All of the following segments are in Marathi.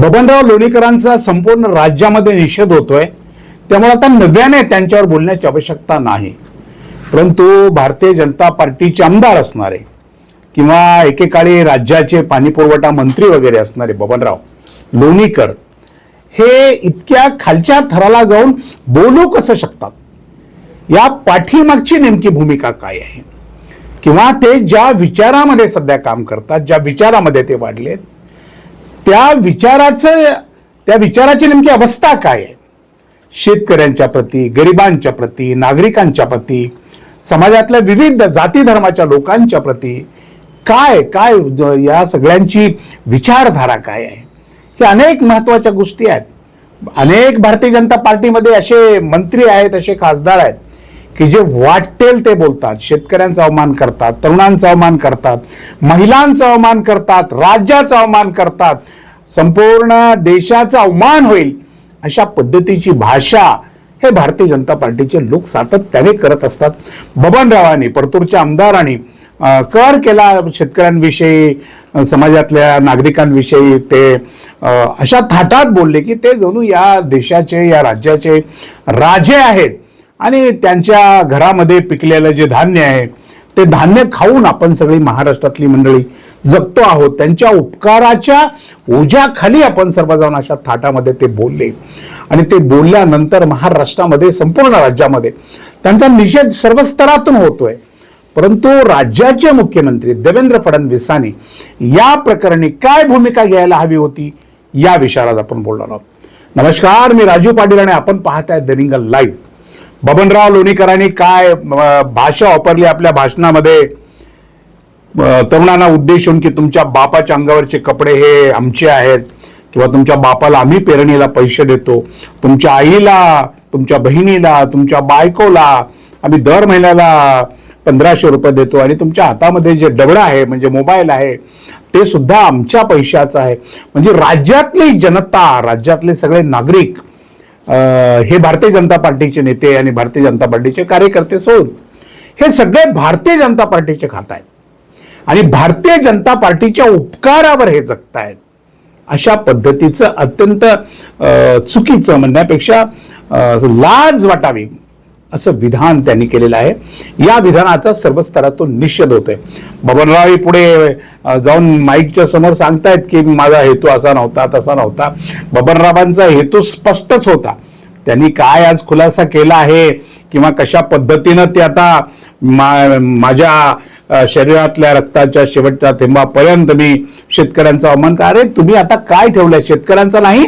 बबनराव लोणीकरांचा संपूर्ण राज्यामध्ये निषेध होतोय. त्यामुळे आता नव्याने त्यांच्यावर बोलण्याची आवश्यकता नाही. परंतु भारतीय जनता पार्टीचे आमदार असणारे किंवा एकेकाळी राज्याचे पाणीपुरवठा मंत्री वगैरे असणारे बबनराव लोणीकर हे इतक्या खालच्या थराला जाऊन बोलू कसं शकतात? या पाठीमागची नेमकी भूमिका काय आहे? किंवा ते ज्या विचारामध्ये सध्या काम करतात ज्या विचारामध्ये ते वाढले त्या विचाराचं त्या विचाराची नेमकी अवस्था काय आहे? शेतकऱ्यांच्या प्रती गरिबांच्या प्रती नागरिकांच्या प्रती समाजातल्या विविध जाती धर्माच्या लोकांच्या प्रती काय काय या सगळ्यांची विचारधारा काय आहे? हे अनेक महत्त्वाच्या गोष्टी आहेत. अनेक भारतीय जनता पार्टीमध्ये असे मंत्री आहेत असे खासदार आहेत. की जे वाटेल ते बोलतात. शेतकऱ्यांचा अवमान करतात तरुणांचा अवमान करतात महिलांचा अवमान करतात राज्याचा अवमान करतात. संपूर्ण देशाचा अवमान होईल अशा पद्धतीची भाषा हे भारतीय जनता पार्टीचे लोक सातत्याने करत असतात. बबनरावांनी परतूरच्या आमदारांनी कर केला शेतकऱ्यांविषयी समाजातल्या नागरिकांविषयी ते अशा थाटात बोलले की ते जणू या देशाचे या राज्याचे राजे आहेत. आणि त्यांच्या घरामध्ये पिकलेलं जे धान्य आहे ते धान्य खाऊन आपण सगळी महाराष्ट्रातली मंडळी जगतो आहोत. त्यांच्या उपकाराच्या ओझ्याखाली आपण सर्वजण अशा थाटामध्ये ते बोलले. आणि ते बोलल्यानंतर महाराष्ट्रामध्ये संपूर्ण राज्यामध्ये त्यांचा निषेध सर्व स्तरातून होतोय. परंतु राज्याचे मुख्यमंत्री देवेंद्र फडणवीसांनी या प्रकरणी काय भूमिका घ्यायला हवी होती या विषयाला आपण बोलणार आहोत. नमस्कार मी राजू पाटील आणि आपण पाहताय दरिंगल लाईव्ह. बबनराव लोणीकरांनी काय भाषा वापरली आपल्या भाषणामध्ये? तरुणांना तरुणांना उद्देशून की तुमच्या बापाच्या अंगावरचे कपडे हे आमचे आहेत किंवा तुमच्या बापाला आम्ही पेरणीला पैसे देतो. तुमच्या आईला तुमच्या बहिणीला तुमच्या बायकोला आम्ही दर महिन्याला पंधराशे रुपये देतो आणि तुमच्या हातामध्ये जे दगड आहे म्हणजे मोबाईल आहे ते सुद्धा आमच्या पैशाचं आहे. म्हणजे राज्यातली जनता राज्यातले सगळे नागरिक हे भारतीय जनता पार्टीचे नेते आणि भारतीय जनता पार्टीचे कार्यकर्ते सोड हे सगळे भारतीय जनता पार्टीचे खात आहेत आणि भारतीय जनता पार्टीच्या उपकारावर हे जगतायत. अशा पद्धतीचं अत्यंत चुकीचं म्हणण्यापेक्षा लाज वाटावी. असं विधान त्यांनी केलेलं आहे. या विधानाचा सर्व स्तरातून निषेध होतोय. बबनराव पुढे जाऊन माईकच्या समोर सांगतायत की माझा हेतू असा नव्हता तसा नव्हता. बबनरावांचा हेतू स्पष्टच होता. त्यांनी काय आज खुलासा केला आहे किंवा कशा पद्धतीनं ते आता मा- माझ्या शरीरातल्या रक्ताच्या शेवटच्या थेंबापर्यंत मी शेतकऱ्यांचा अवमान का अरे तुम्ही आता काय ठेवलंय? शेतकऱ्यांचा नाही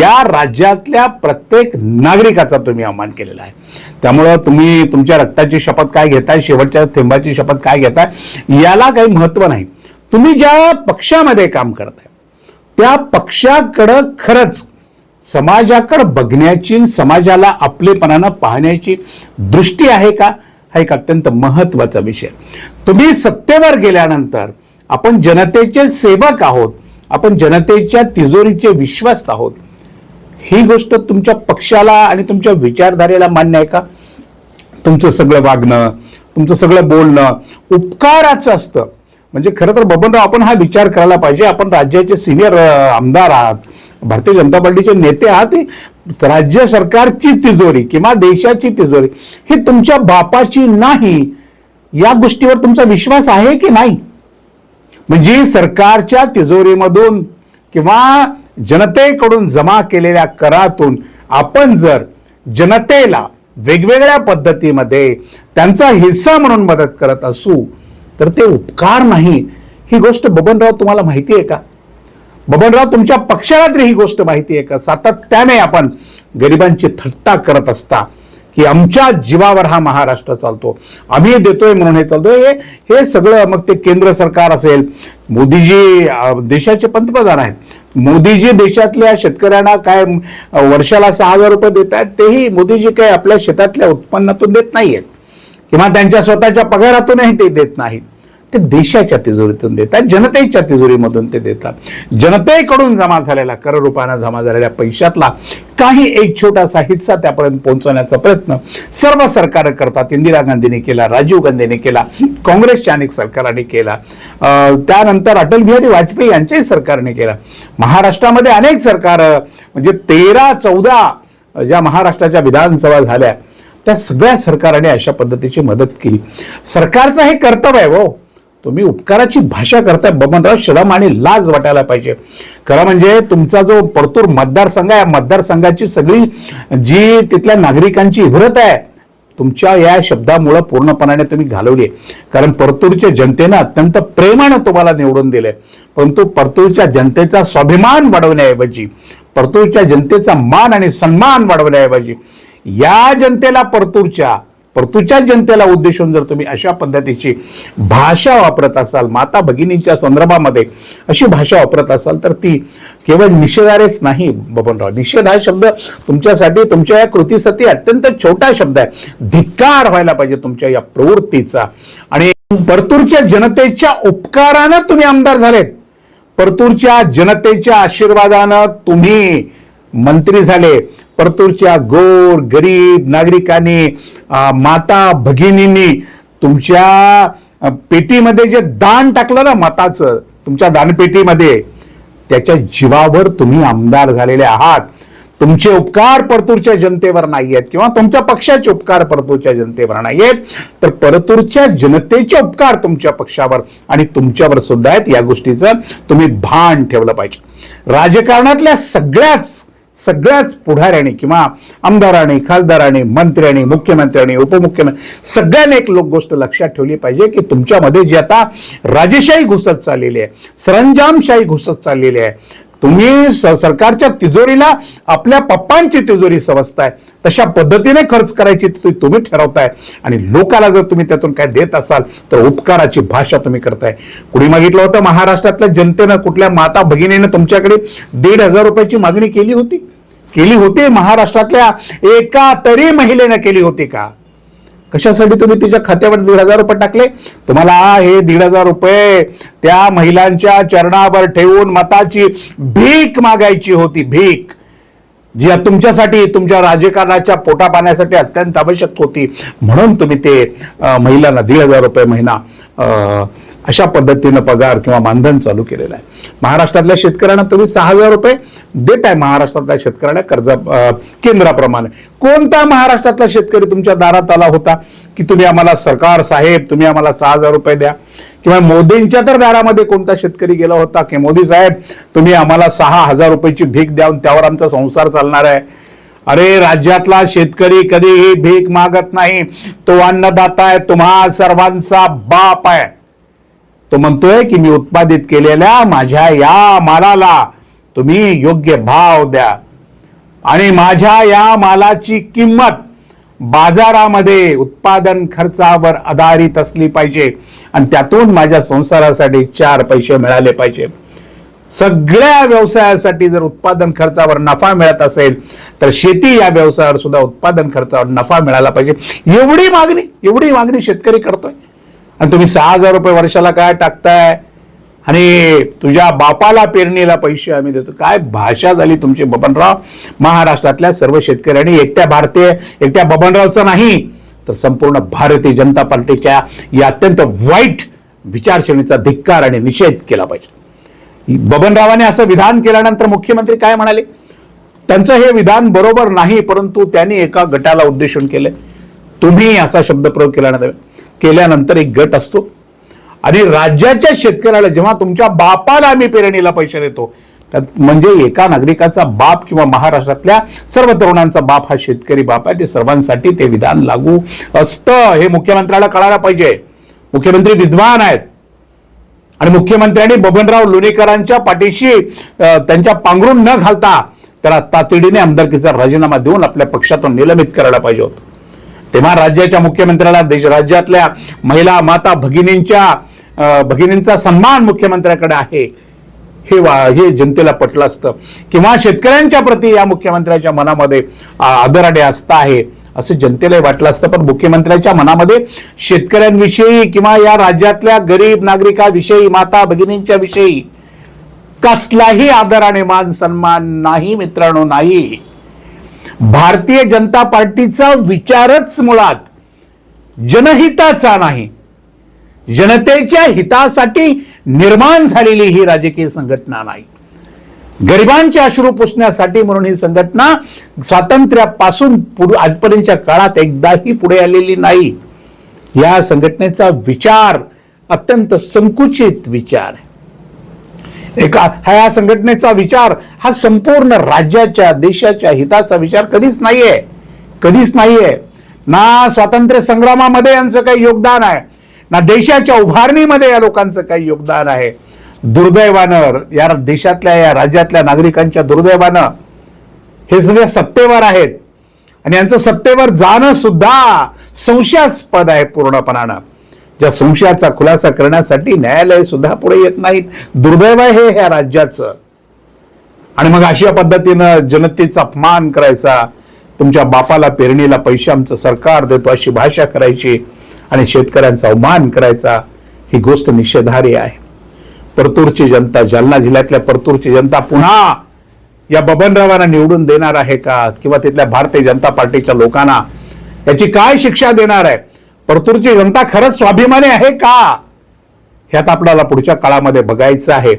या राज्यातल्या प्रत्येक नागरिकाचा तुम्ही अवमान केलेला आहे. त्यामुळं तुम्ही तुमच्या रक्ताची शपथ काय घेताय? शेवटच्या थेंबाची शपथ काय घेताय? याला काही महत्त्व नाही. तुम्ही ज्या पक्षामध्ये काम करताय त्या पक्षाकडं खरंच समाजाकडं बघण्याची समाजाला आपलेपणानं पाहण्याची दृष्टी आहे का? हा एक अत्यंत महत्त्वाचा विषय. तुम्ही सत्तेवर गेल्यानंतर आपण जनतेचे सेवक आहोत आपण जनतेच्या तिजोरीचे विश्वास आहोत. ही गोष्ट तुमच्या पक्षाला आणि तुमच्या विचारधारेला मान्य आहे का? तुमचं सगळं वागणं तुमचं सगळं बोलणं उपकाराचं असतं. म्हणजे खरं तर बबनराव आपण हा विचार करायला पाहिजे. आपण राज्याचे सिनियर आमदार आहात. भारतीय जनता पार्टीचे नेते आहात. राज्य सरकारची तिजोरी किंवा देशाची तिजोरी ही तुमच्या बापाची नाही या गोष्टीवर तुमचा विश्वास आहे की नाही? म्हणजे सरकारच्या तिजोरीमधून किंवा जनतेकडून जमा केलेल्या करातून आपण जर जनतेला वेगवेगळ्या पद्धतीमध्ये त्यांचा हिस्सा म्हणून मदत करत असू तर ते उपकार नाही. ही गोष्ट बबनराव तुम्हाला माहिती आहे का? बबनराव तुमच्या पक्षाला तरी ही गोष्ट माहिती आहे का? सातत्याने आपण गरिबांची थट्टा करत असता की आमच्या जीवावर हा महाराष्ट्र चालतो. आम्ही देतोय म्हणून हे चालतोय. हे हे सगळं मग ते केंद्र सरकार असेल मोदीजी देशाचे पंतप्रधान आहेत. मोदीजी देशातल्या शेतकऱ्यांना काय वर्षाला सहा हजार रुपये देत आहेत तेही मोदीजी काही आपल्या शेतातल्या उत्पन्नातून देत नाहीयेत. किंवा त्यांच्या स्वतःच्या पगारातूनही ते देत नाहीत. ते देशाच्या तिजोरीतून देतात जनतेच्या तिजोरीमधून ते देतात. जनतेकडून जमा झालेला कर रूपानं जमा झालेल्या पैशातला काही एक छोटासा हिस्सा त्यापर्यंत पोहोचवण्याचा प्रयत्न सर्व सरकार करतात. इंदिरा गांधीने केला राजीव गांधीने केला काँग्रेसच्या अनेक सरकारांनी केला. त्यानंतर अटल बिहारी वाजपेयी यांच्याही सरकारने केला. महाराष्ट्रामध्ये अनेक सरकार म्हणजे तेरा चौदा ज्या महाराष्ट्राच्या विधानसभा झाल्या त्या सगळ्या सरकाराने अशा पद्धतीची मदत केली. सरकारचं हे कर्तव्य आहे हो. तुम्ही उपकाराची भाषा करताय. बबनराव शरम आणि लाज वाटायला पाहिजे. खरं म्हणजे तुमचा जो परतूर मतदारसंघ आहे मतदारसंघाची सगळी जी तिथल्या नागरिकांची इब्रत आहे तुमच्या या शब्दामुळं पूर्णपणाने तुम्ही घालवली आहे. कारण परतूरच्या जनतेनं अत्यंत प्रेमानं तुम्हाला निवडून दिलंय. परंतु परतूरच्या जनतेचा स्वाभिमान वाढवण्याऐवजी परतूरच्या जनतेचा मान आणि सन्मान वाढवण्याऐवजी या जनतेला परतूरच्या परतूच्या जनतेला उद्देशून जर तुम्ही अशा पद्धतीची भाषा वापरत असाल माता भगिनींच्या संदर्भामध्ये अशी भाषा वापरत असाल तर ती केवळ निषेधारेच नाही बबनराव. निषेध हा शब्द तुमच्यासाठी तुमच्या या कृतीसाठी अत्यंत छोटा शब्द आहे. धिक्कार व्हायला पाहिजे तुमच्या या प्रवृत्तीचा. आणि परतूरच्या जनतेच्या उपकारानं तुम्ही आमदार झालेत. परतूरच्या जनतेच्या आशीर्वादानं तुम्ही मंत्री झाले. परतूरच्या गोर गरीब नागरिकांनी माता भगिनींनी तुमच्या पेटीमध्ये जे दान टाकलं ना मताचं तुमच्या दानपेटीमध्ये त्याच्या जीवावर तुम्ही आमदार झालेले आहात. तुमचे उपकार परतूरच्या जनतेवर नाही आहेत किंवा तुमच्या पक्षाचे उपकार परतूरच्या जनतेवर नाही आहेत तर परतूरच्या जनतेचे उपकार तुमच्या पक्षावर आणि तुमच्यावर सुद्धा आहेत. या गोष्टीचं तुम्ही भान ठेवलं पाहिजे. राजकारणातल्या सगळ्याच सगळ्याच पुढाऱ्यांनी किंवा आमदाराने खासदाराने मंत्र्याने मुख्यमंत्र्याने उपमुख्यमंत्री सगळ्यांनी एक लोक गोष्ट लक्षात ठेवली पाहिजे की तुमच्यामध्ये जी आता राजेशाही घुसत चाललेली आहे सरंजामशाही घुसत चाललेली आहे तुम्ही सरकारच्या तिजोरीला आपल्या पप्पांची तिजोरी समजताय. तशा पद्धतीने खर्च करायची ती तुम्ही ठरवताय. आणि लोकाला जर तुम्ही त्यातून काय देत असाल तर उपकाराची भाषा तुम्ही करताय. कुणी मागितलं होतं महाराष्ट्रातल्या जनतेनं कुठल्या माता भगिनीनं तुमच्याकडे दीड हजार रुपयाची मागणी केली होती? केली होती महाराष्ट्रातल्या एका तरी महिलेनं केली होती का? कशासाठी तुम्ही तिच्या खात्यावर दीड हजार रुपये टाकले? तुम्हाला हे दीड हजार रुपये त्या महिलांच्या चरणावर ठेवून मताची भीक मागायची होती भीक. जी तुमच्यासाठी तुमच्या राजकारणाच्या पोटा पाण्यासाठी अत्यंत आवश्यक होती. म्हणून तुम्ही ते महिलांना दीड हजार रुपये महिना अं, अशा पद्धतीनं पगार किंवा मानधन चालू केलेलं आहे. महाराष्ट्रातल्या शेतकऱ्यांना तुम्ही सहा हजार रुपये देत आहे महाराष्ट्रातल्या शेतकऱ्याला कर्ज केंद्राप्रमाणे. कोणता महाराष्ट्रातला शेतकरी तुमच्या दारात आला होता की तुम्ही आम्हाला सरकार साहेब तुम्ही आम्हाला सहा हजार रुपये द्या? किंवा मोदींच्या तर दारामध्ये कोणता शेतकरी गेला होता की मोदी साहेब तुम्ही आम्हाला सहा हजार रुपयाची भीक द्यावून त्यावर आमचा संसार चालणार आहे? अरे राज्यातला शेतकरी कधीही भीक मागत नाही. तो अन्नदाता आहे तुम्हा सर्वांचा बाप आहे. तो म्हणतोय की मी उत्पादित केलेल्या माझ्या या मालाला तुम्ही योग्य भाव द्या. आणि माझ्या या मालाची किंमत बाजारामध्ये उत्पादन खर्चावर आधारित असली पाहिजे. आणि त्यातून माझ्या संसारासाठी चार पैसे मिळाले पाहिजे. सगळ्या व्यवसायासाठी जर उत्पादन खर्चावर नफा मिळत असेल तर शेती या व्यवसायावर सुद्धा उत्पादन खर्चावर नफा मिळाला पाहिजे. एवढी मागणी एवढी मागणी शेतकरी करतोय. आणि तुम्ही सहा हजार रुपये वर्षाला काय टाकताय? आणि तुझ्या बापाला पेरणीला पैसे आम्ही देतो. काय भाषा झाली तुमची बबनराव? महाराष्ट्रातल्या सर्व शेतकऱ्यांनी एकट्या भारतीय एकट्या बबनरावचं नाही तर संपूर्ण भारतीय जनता पार्टीच्या या अत्यंत वाईट विचारश्रेणीचा धिक्कार आणि निषेध केला पाहिजे. बबनरावाने असं विधान केल्यानंतर मुख्यमंत्री काय म्हणाले? त्यांचं हे विधान बरोबर नाही परंतु त्यांनी एका गटाला उद्देशून केले तुम्ही असा शब्दप्रयोग नाही केल्यानंतर एक गट असतो. आणि राज्याच्या शेतकऱ्याला जेव्हा तुमच्या बापाला आम्ही पेरणीला पैसे देतो त्यात म्हणजे एका नागरिकाचा बाप किंवा महाराष्ट्रातल्या सर्व तरुणांचा बाप हा शेतकरी बाप आहे. ते सर्वांसाठी ते विधान लागू असतं. हे मुख्यमंत्र्याला कळायला पाहिजे. मुख्यमंत्री विद्वान आहेत. आणि मुख्यमंत्र्यांनी बबनराव लोणीकरांच्या पाठीशी त्यांच्या पांघरून न घालता त्याला तातडीने आमदारकीचा राजीनामा देऊन आपल्या पक्षातून निलंबित करायला पाहिजे होतं. तेव्हा राज्याच्या मुख्यमंत्र्याला देश राज्यातल्या महिला माता भगिनींच्या भगिनींचा सन्मान मुख्यमंत्र्याकडे आहे. हे वा हे जनतेला पटलं असतं. किंवा शेतकऱ्यांच्या प्रती या मुख्यमंत्र्याच्या मनामध्ये आदराडे आदर आहे असं जनतेला वाटलं असतं. पण मुख्यमंत्र्यांच्या मनामध्ये शेतकऱ्यांविषयी किंवा या राज्यातल्या गरीब नागरिकाविषयी माता भगिनींच्या विषयी कसलाही आदर आणि मान सन्मान नाही मित्रांनो नाही. भारतीय जनता पार्टीचा विचारच मुळात जनहिताचा नाही. जनतेच्या हितासाठी निर्माण झालेली ही राजकीय संघटना नाही. गरिबांचे अश्रू पुसण्यासाठी म्हणून ही संघटना स्वातंत्र्यापासून आजपर्यंतच्या काळात एकदाही पुढे आलेली नाही. या संघटनेचा विचार अत्यंत संकुचित विचार आहे. एका हा या संघटनेचा विचार हा संपूर्ण राज्याच्या देशाच्या हिताचा विचार कधीच नाहीये. कधीच नाहीये. ना स्वातंत्र्य संग्रामामध्ये यांचं काही योगदान आहे ना देशाच्या उभारणीमध्ये या लोकांचं काही योगदान आहे. दुर्दैवानं या देशातल्या या राज्यातल्या नागरिकांच्या दुर्दैवानं हे सगळे सत्तेवर आहेत. आणि यांचं सत्तेवर जाणं सुद्धा संशयास्पद आहे पूर्णपणानं. ज्या संशयाचा खुलासा करण्यासाठी न्यायालय सुद्धा पुढे येत नाहीत. दुर्दैव आहे हे ह्या राज्याचं. आणि मग अशा पद्धतीनं जनतेचा अपमान करायचा तुमच्या बापाला पेरणीला पैसे आमचं सरकार देतो अशी भाषा करायची आणि शेतकऱ्यांचा अवमान करायचा ही गोष्ट निषेधार्य आहे. परतूरची जनता जालना जिल्ह्यातल्या परतूरची जनता पुन्हा या बबनरावांना निवडून देणार आहे का? किंवा तिथल्या भारतीय जनता पार्टीच्या लोकांना याची काय शिक्षा देणार आहे? परतूरची जनता खरंच स्वाभिमानी आहे का? ह्यात आपल्याला पुढच्या काळामध्ये बघायचं आहे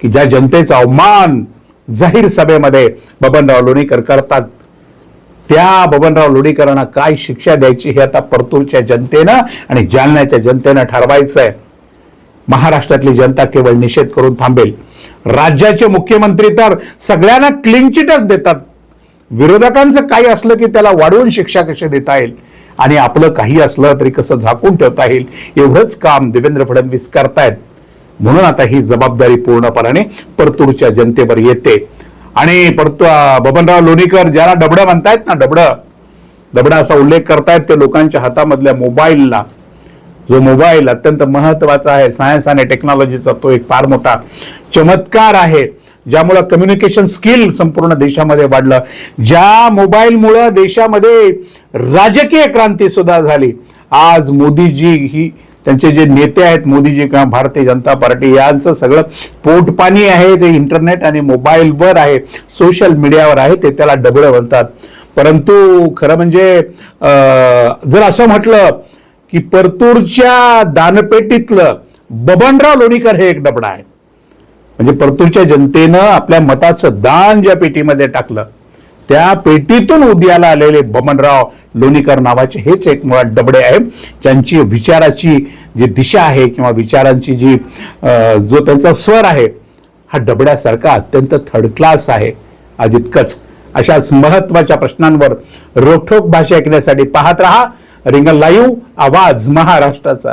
की ज्या जनतेचा अवमान जाहीर सभेमध्ये बबनराव लोणीकर करतात त्या बबनराव लोणीकरांना काय शिक्षा द्यायची हे आता परतूरच्या जनतेनं आणि जालन्याच्या जनतेनं ठरवायचं आहे. महाराष्ट्रातली जनता केवळ निषेध करून थांबेल. राज्याचे मुख्यमंत्री तर सगळ्यांना क्लीन चिटच देतात. विरोधकांचं काही असलं की त्याला वाढवून शिक्षा कशी देता येईल? आणि आपलं काही असलं तरी कसं झाकून ठेवता येईल एवढंच काम देवेंद्र फडणवीस करतायत. म्हणून आता ही जबाबदारी पूर्णपणाने परतूरच्या जनतेवर येते. आणि परतू बबनराव लोणीकर ज्याला डबडं म्हणतायत ना डबडं. डबडा असा उल्लेख करतायत ते लोकांच्या हातामधल्या मोबाईलला. जो मोबाईल अत्यंत महत्त्वाचा आहे सायन्स आणि टेक्नॉलॉजीचा तो एक फार मोठा चमत्कार आहे. ज्यामुळं कम्युनिकेशन स्किल संपूर्ण देशामध्ये वाढलं. ज्या मोबाईलमुळं देशामध्ये राजकीय क्रांती सुद्धा झाली. आज मोदीजी ही त्यांचे जे नेते आहेत मोदीजी किंवा भारतीय जनता पार्टी यांचं सगळं पोटपाणी आहे ते इंटरनेट आणि मोबाईलवर आहे सोशल मीडियावर आहे ते त्याला डबडं म्हणतात. परंतु खरं म्हणजे जर असं म्हटलं की परतूरच्या दानपेटीतलं बबनराव लोणीकर हे एक डबडा आहे. म्हणजे परतूरच्या जनतेनं आपल्या मताचं दान ज्या पेटीमध्ये टाकलं त्या पेटीतून उदयाला आलेले बमनराव लोणीकर नावाचे हेच एक मुळात डबडे आहे ज्यांची विचाराची जी दिशा आहे किंवा विचारांची जी जो त्यांचा स्वर आहे हा डबड्यासारखा अत्यंत थर्ड क्लास आहे. आज इतकंच. अशाच महत्त्वाच्या प्रश्नांवर रोखोक भाषा ऐकण्यासाठी पाहत रहा. रिंगल लाईव्ह आवाज महाराष्ट्राचा.